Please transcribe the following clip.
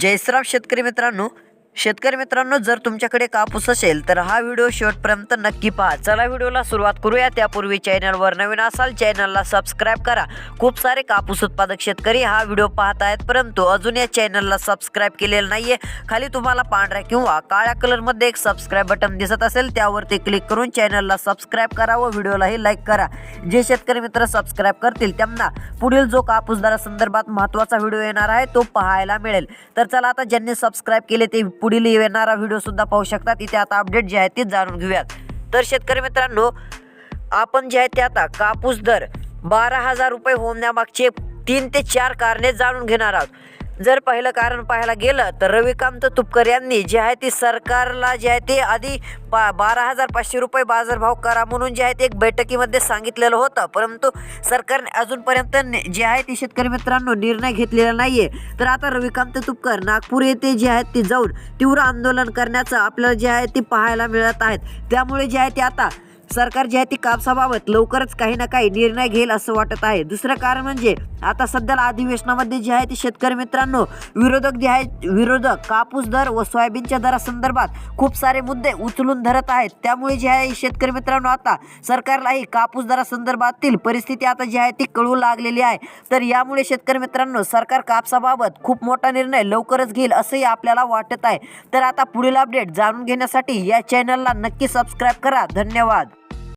जयश्राम शेतकरी मित्रांनो शेतकरी मित्रांनो जर तुमच्याकडे कापूस असेल तर हा व्हिडिओ शेवटपर्यंत नक्की पहा. चला व्हिडिओला सुरुवात करूया. त्यापूर्वी चॅनलवर नवीन असाल चॅनलला सबस्क्राईब करा. खूप सारे कापूस उत्पादक शेतकरी हा व्हिडिओ पाहत आहेत परंतु अजून या चॅनलला सबस्क्राईब केलेलं नाहीये. खाली तुम्हाला पांढऱ्या किंवा काळ्या कलरमध्ये एक सबस्क्राईब बटन दिसत असेल त्यावरती क्लिक करून चॅनलला सबस्क्राईब करा व व्हिडिओलाही लाईक करा. जे शेतकरी मित्र सबस्क्राईब करतील त्यांना पुढील जो कापूस दरासंदर्भात महत्त्वाचा व्हिडिओ येणार आहे तो पाहायला मिळेल. तर चला आता ज्यांनी सबस्क्राईब केले ते पुढील येणारा व्हिडिओ सुद्धा पाहू शकतात. इथे आता अपडेट जे आहे ते जाणून घेऊयात. तर शेतकरी मित्रांनो आपण जे आहे ते आता कापूस दर बारा हजार रुपये होण्यामागचे तीन ते चार कारणे जाणून घेणार आहोत. जर पहिलं कारण पाहायला गेलं तर रविकांत तुपकर यांनी जे आहे ती सरकारला जे आहे ते आधी पा बारा हजार पाचशे रुपये बाजारभाव करा म्हणून जे आहे ते एक बैठकीमध्ये सांगितलेलं होतं. परंतु सरकारने अजूनपर्यंत ने- जे आहे ते शेतकरी मित्रांनो निर्णय घेतलेला नाहीये. तर आता रविकांत तुपकर नागपूर येथे जे आहेत ते जाऊन तीव्र आंदोलन करण्याचं आपल्याला जे आहे ते पाहायला मिळत आहेत. त्यामुळे जे आहे ते आता सरकार जे आहे ती कापसाबाबत लवकरच काही ना काही निर्णय घेईल असं वाटत आहे. दुसरं कारण म्हणजे आता सध्याला अधिवेशनामध्ये जे आहे ते शेतकरी मित्रांनो विरोधक जे आहे विरोधक कापूस दर व सोयाबीनच्या दरासंदर्भात खूप सारे मुद्दे उचलून धरत आहेत. त्यामुळे जे आहे शेतकरी मित्रांनो आता सरकारलाही कापूस दरासंदर्भातील परिस्थिती आता जी आहे ती कळू लागलेली आहे. तर यामुळे शेतकरी मित्रांनो सरकार कापसाबाबत खूप मोठा निर्णय लवकरच घेईल असंही आपल्याला वाटत आहे. तर आता पुढील अपडेट जाणून घेण्यासाठी या चॅनलला नक्की सबस्क्राईब करा. धन्यवाद.